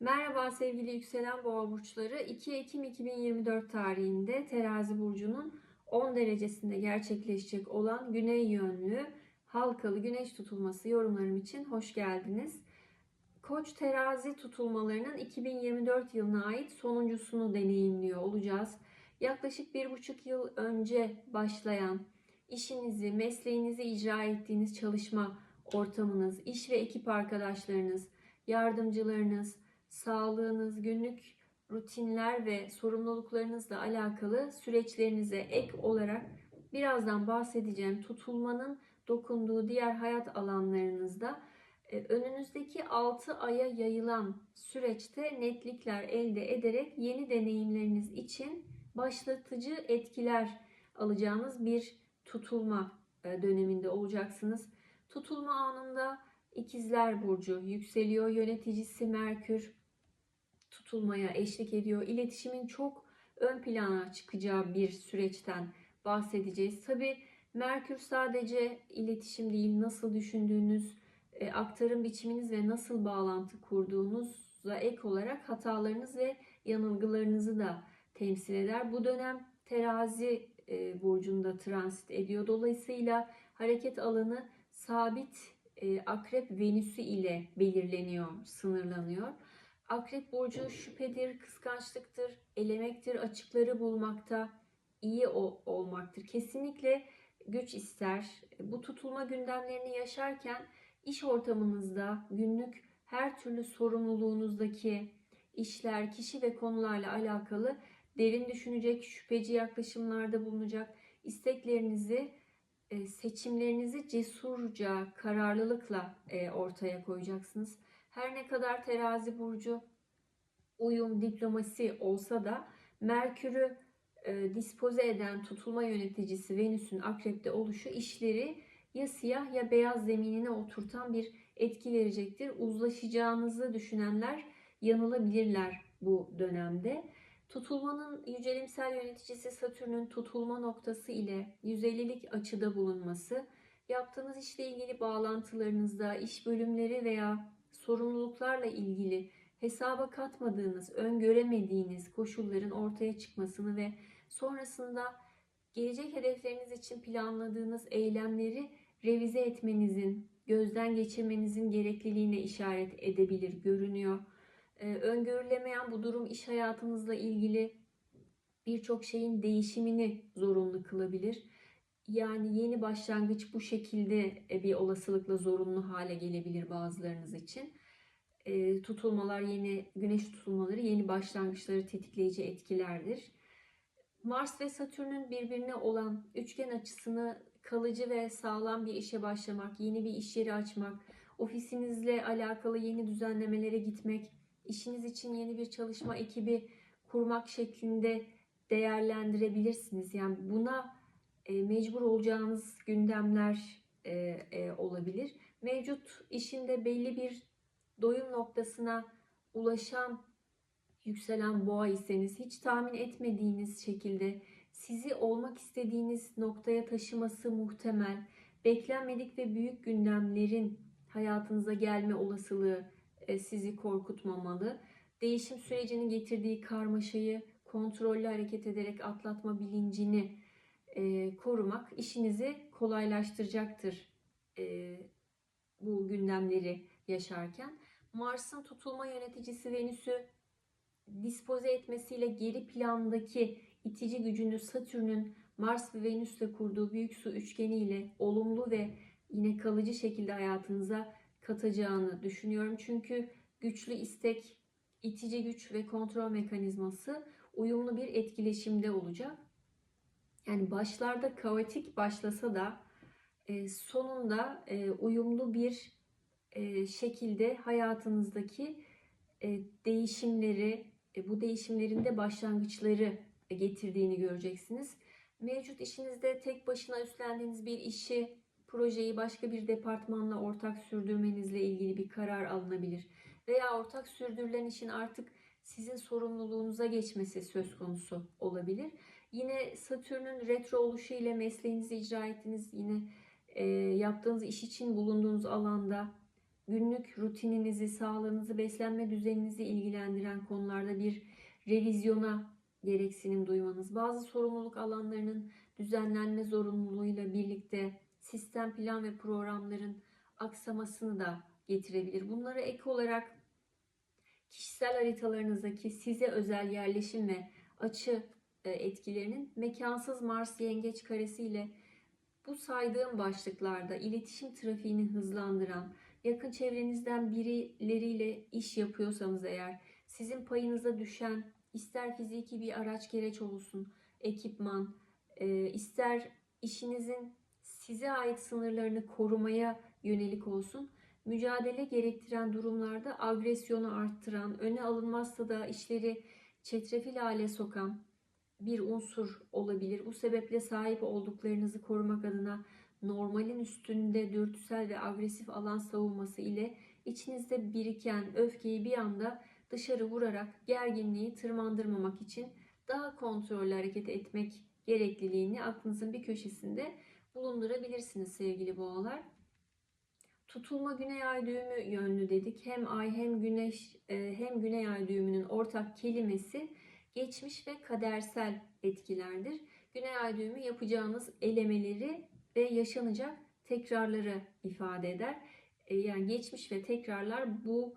Merhaba sevgili yükselen boğa burçları. 2 Ekim 2024 tarihinde terazi burcunun 10 derecesinde gerçekleşecek olan güney yönlü halkalı güneş tutulması yorumlarım için hoş geldiniz. Koç terazi tutulmalarının 2024 yılına ait sonuncusunu deneyimliyor olacağız. Yaklaşık bir buçuk yıl önce başlayan işinizi, mesleğinizi icra ettiğiniz çalışma ortamınız, iş ve ekip arkadaşlarınız, yardımcılarınız, sağlığınız, günlük rutinler ve sorumluluklarınızla alakalı süreçlerinize ek olarak birazdan bahsedeceğim tutulmanın dokunduğu diğer hayat alanlarınızda e, önünüzdeki 6 aya yayılan süreçte netlikler elde ederek yeni deneyimleriniz için başlatıcı etkiler alacağınız bir tutulma e, döneminde olacaksınız. Tutulma anında İkizler Burcu yükseliyor. Yöneticisi Merkür tutulmaya eşlik ediyor. İletişimin çok ön plana çıkacağı bir süreçten bahsedeceğiz. Tabi Merkür sadece iletişim değil, nasıl düşündüğünüz, e, aktarım biçiminiz ve nasıl bağlantı kurduğunuzla ek olarak hatalarınız ve yanılgılarınızı da temsil eder. Bu dönem terazi e, burcunda transit ediyor. Dolayısıyla hareket alanı sabit e, akrep venüsü ile belirleniyor, sınırlanıyor. Akrep burcu şüphedir, kıskançlıktır, elemektir, açıkları bulmakta iyi olmaktır. Kesinlikle güç ister. Bu tutulma gündemlerini yaşarken iş ortamınızda günlük her türlü sorumluluğunuzdaki işler, kişi ve konularla alakalı derin düşünecek, şüpheci yaklaşımlarda bulunacak, isteklerinizi, e, seçimlerinizi cesurca, kararlılıkla e, ortaya koyacaksınız. Her ne kadar terazi burcu uyum, diplomasi olsa da Merkür'ü e, dispoze eden tutulma yöneticisi Venüs'ün akrepte oluşu işleri ya siyah ya beyaz zeminine oturtan bir etki verecektir. Uzlaşacağınızı düşünenler yanılabilirler bu dönemde. Tutulmanın yücelimsel yöneticisi Satürn'ün tutulma noktası ile 150'lik açıda bulunması, yaptığınız işle ilgili bağlantılarınızda, iş bölümleri veya sorumluluklarla ilgili hesaba katmadığınız, öngöremediğiniz koşulların ortaya çıkmasını ve sonrasında gelecek hedefleriniz için planladığınız eylemleri revize etmenizin, gözden geçirmenizin gerekliliğine işaret edebilir görünüyor. Ee, öngörülemeyen bu durum iş hayatınızla ilgili birçok şeyin değişimini zorunlu kılabilir. Yani yeni başlangıç bu şekilde e, bir olasılıkla zorunlu hale gelebilir bazılarınız için. E, tutulmalar yeni güneş tutulmaları yeni başlangıçları tetikleyici etkilerdir. Mars ve Satürn'ün birbirine olan üçgen açısını kalıcı ve sağlam bir işe başlamak, yeni bir iş yeri açmak, ofisinizle alakalı yeni düzenlemelere gitmek, işiniz için yeni bir çalışma ekibi kurmak şeklinde değerlendirebilirsiniz. Yani buna mecbur olacağınız gündemler e, e, olabilir. Mevcut işinde belli bir doyum noktasına ulaşan yükselen boğa iseniz hiç tahmin etmediğiniz şekilde sizi olmak istediğiniz noktaya taşıması muhtemel. Beklenmedik ve büyük gündemlerin hayatınıza gelme olasılığı sizi korkutmamalı. Değişim sürecinin getirdiği karmaşayı kontrollü hareket ederek atlatma bilincini e, korumak işinizi kolaylaştıracaktır e, bu gündemleri yaşarken. Mars'ın tutulma yöneticisi Venüs'ü dispoze etmesiyle geri plandaki itici gücünü Satürn'ün Mars ve Venüs'le kurduğu büyük su üçgeniyle olumlu ve yine kalıcı şekilde hayatınıza katacağını düşünüyorum. Çünkü güçlü istek, itici güç ve kontrol mekanizması uyumlu bir etkileşimde olacak. Yani başlarda kaotik başlasa da e, sonunda e, uyumlu bir e, şekilde hayatınızdaki değişimleri, bu değişimlerin de başlangıçları getirdiğini göreceksiniz. Mevcut işinizde tek başına üstlendiğiniz bir işi, projeyi başka bir departmanla ortak sürdürmenizle ilgili bir karar alınabilir. Veya ortak sürdürülen işin artık sizin sorumluluğunuza geçmesi söz konusu olabilir. Yine Satürn'ün retro oluşu ile mesleğinizi icra ettiğiniz yine e, yaptığınız iş için bulunduğunuz alanda günlük rutininizi, sağlığınızı, beslenme düzeninizi ilgilendiren konularda bir revizyona gereksinim duymanız, bazı sorumluluk alanlarının düzenlenme zorunluluğuyla birlikte sistem, plan ve programların aksamasını da getirebilir. Bunlara ek olarak kişisel haritalarınızdaki size özel yerleşim ve açı e, etkilerinin mekansız Mars yengeç karesi ile bu saydığım başlıklarda iletişim trafiğini hızlandıran, yakın çevrenizden birileriyle iş yapıyorsanız eğer sizin payınıza düşen ister fiziki bir araç gereç olsun, ekipman, e, ister işinizin size ait sınırlarını korumaya yönelik olsun, mücadele gerektiren durumlarda agresyonu arttıran, öne alınmazsa da işleri çetrefil hale sokan bir unsur olabilir. Bu sebeple sahip olduklarınızı korumak adına normalin üstünde dürtüsel ve agresif alan savunması ile içinizde biriken öfkeyi bir anda dışarı vurarak gerginliği tırmandırmamak için daha kontrollü hareket etmek gerekliliğini aklınızın bir köşesinde bulundurabilirsiniz sevgili boğalar. Tutulma güney ay düğümü yönlü dedik. Hem ay hem güneş e, hem güney ay düğümünün ortak kelimesi geçmiş ve kadersel etkilerdir. Güney ay düğümü yapacağınız elemeleri ve yaşanacak tekrarları ifade eder. E, yani geçmiş ve tekrarlar bu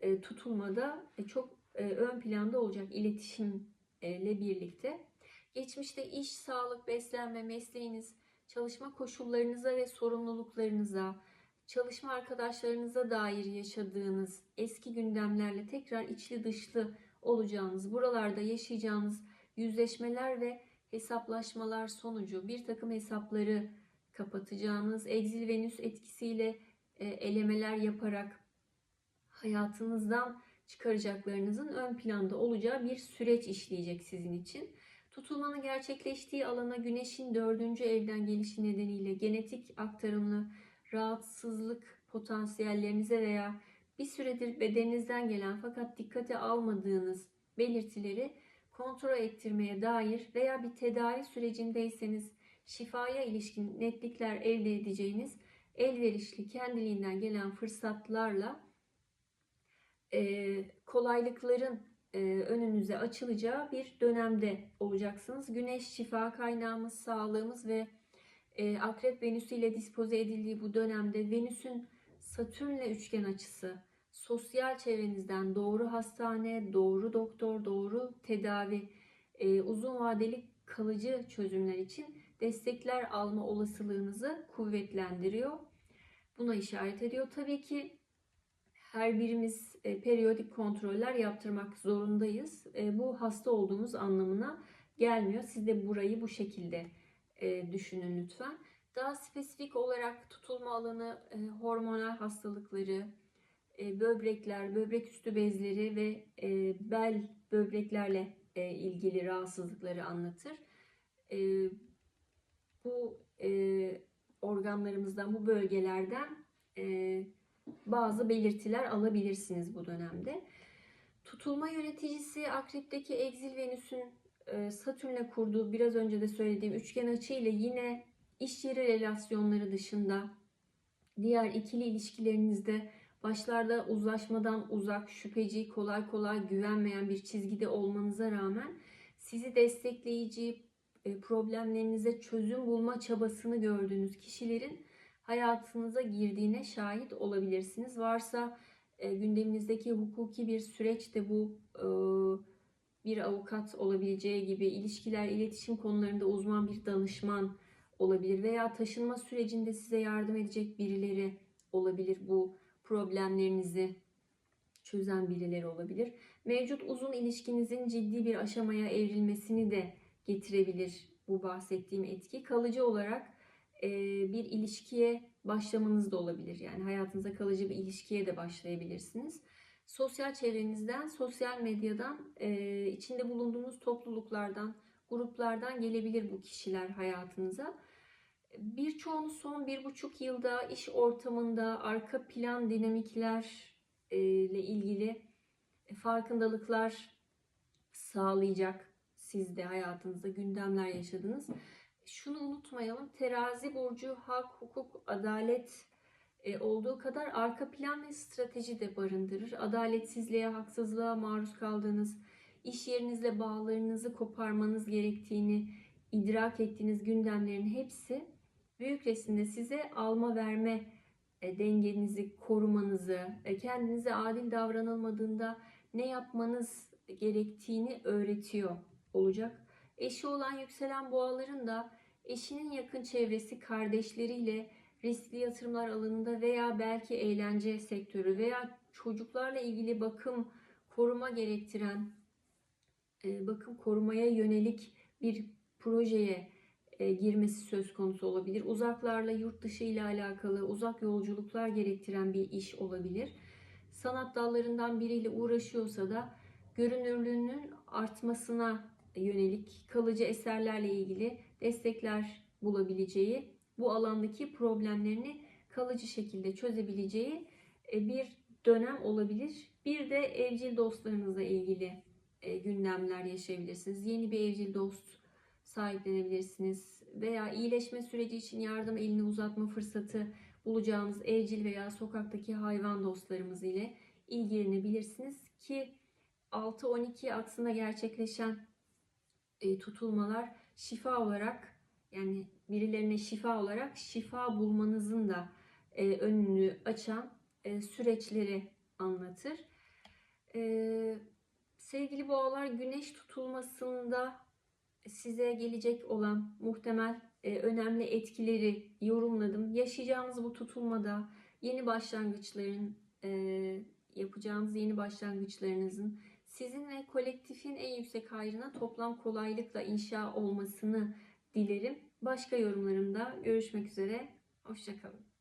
e, tutulmada çok ön planda olacak iletişimle birlikte. Geçmişte iş, sağlık, beslenme, mesleğiniz, çalışma koşullarınıza ve sorumluluklarınıza, çalışma arkadaşlarınıza dair yaşadığınız eski gündemlerle tekrar içli dışlı olacağınız, buralarda yaşayacağınız yüzleşmeler ve hesaplaşmalar sonucu bir takım hesapları kapatacağınız, egzil venüs etkisiyle e, elemeler yaparak hayatınızdan çıkaracaklarınızın ön planda olacağı bir süreç işleyecek sizin için. Tutulmanın gerçekleştiği alana güneşin dördüncü evden gelişi nedeniyle genetik aktarımlı rahatsızlık potansiyellerinize veya bir süredir bedeninizden gelen fakat dikkate almadığınız belirtileri kontrol ettirmeye dair veya bir tedavi sürecindeyseniz şifaya ilişkin netlikler elde edeceğiniz elverişli kendiliğinden gelen fırsatlarla e, kolaylıkların e, önünüze açılacağı bir dönemde olacaksınız. Güneş şifa kaynağımız, sağlığımız ve e, Akrep Venüsü ile dispoze edildiği bu dönemde Venüs'ün Satürn'le üçgen açısı, sosyal çevrenizden doğru hastane, doğru doktor, doğru tedavi, e, uzun vadeli kalıcı çözümler için destekler alma olasılığınızı kuvvetlendiriyor. Buna işaret ediyor. Tabii ki her birimiz e, periyodik kontroller yaptırmak zorundayız. E, bu hasta olduğumuz anlamına gelmiyor. Siz de burayı bu şekilde e, düşünün lütfen. Daha spesifik olarak tutulma alanı, e, hormonal hastalıkları, e, böbrekler, böbrek üstü bezleri ve bel böbreklerle ilgili rahatsızlıkları anlatır. Bu organlarımızdan, bu bölgelerden bazı belirtiler alabilirsiniz bu dönemde. Tutulma yöneticisi Akrep'teki Exil Venüs'ün Satürn'le kurduğu biraz önce de söylediğim üçgen açı ile yine iş yeri relasyonları dışında diğer ikili ilişkilerinizde başlarda uzlaşmadan uzak, şüpheci, kolay kolay güvenmeyen bir çizgide olmanıza rağmen sizi destekleyici, e, problemlerinize çözüm bulma çabasını gördüğünüz kişilerin hayatınıza girdiğine şahit olabilirsiniz. Varsa e, gündeminizdeki hukuki bir süreç de bu e, bir avukat olabileceği gibi ilişkiler, iletişim konularında uzman bir danışman olabilir veya taşınma sürecinde size yardım edecek birileri olabilir. Bu problemlerinizi çözen birileri olabilir. Mevcut uzun ilişkinizin ciddi bir aşamaya evrilmesini de getirebilir bu bahsettiğim etki. Kalıcı olarak e, bir ilişkiye başlamanız da olabilir. Yani hayatınıza kalıcı bir ilişkiye de başlayabilirsiniz. Sosyal çevrenizden, sosyal medyadan, e, içinde bulunduğunuz topluluklardan, gruplardan gelebilir bu kişiler hayatınıza. Birçoğunuz son bir buçuk yılda iş ortamında arka plan dinamikler e, ile ilgili farkındalıklar sağlayacak sizde hayatınızda gündemler yaşadınız şunu unutmayalım. Terazi burcu hak, hukuk, adalet e, olduğu kadar arka plan ve strateji de barındırır. Adaletsizliğe, haksızlığa maruz kaldığınız, iş yerinizle bağlarınızı koparmanız gerektiğini idrak ettiğiniz gündemlerin hepsi büyük resimde size alma verme e, dengenizi korumanızı, e, kendinize adil davranılmadığında ne yapmanız gerektiğini öğretiyor olacak. Eşi olan yükselen boğaların da eşinin yakın çevresi kardeşleriyle riskli yatırımlar alanında veya belki eğlence sektörü veya çocuklarla ilgili bakım koruma gerektiren e, bakım korumaya yönelik bir projeye e, girmesi söz konusu olabilir. Uzaklarla yurt dışı ile alakalı uzak yolculuklar gerektiren bir iş olabilir. Sanat dallarından biriyle uğraşıyorsa da görünürlüğünün artmasına yönelik kalıcı eserlerle ilgili destekler bulabileceği, bu alandaki problemlerini kalıcı şekilde çözebileceği e, bir dönem olabilir. Bir de evcil dostlarınızla ilgili e, gündemler yaşayabilirsiniz. Yeni bir evcil dost sahiplenebilirsiniz veya iyileşme süreci için yardım elini uzatma fırsatı bulacağınız evcil veya sokaktaki hayvan dostlarımız ile ilgilenebilirsiniz ki 6-12 aksında gerçekleşen e, tutulmalar şifa olarak yani birilerine şifa olarak şifa bulmanızın da e, önünü açan e, süreçleri anlatır. E, sevgili boğalar güneş tutulmasında size gelecek olan muhtemel e, önemli etkileri yorumladım. Yaşayacağınız bu tutulmada yeni başlangıçların e, yapacağınız yeni başlangıçlarınızın sizin ve kolektifin en yüksek hayrına toplam kolaylıkla inşa olmasını dilerim. Başka yorumlarımda görüşmek üzere. Hoşçakalın.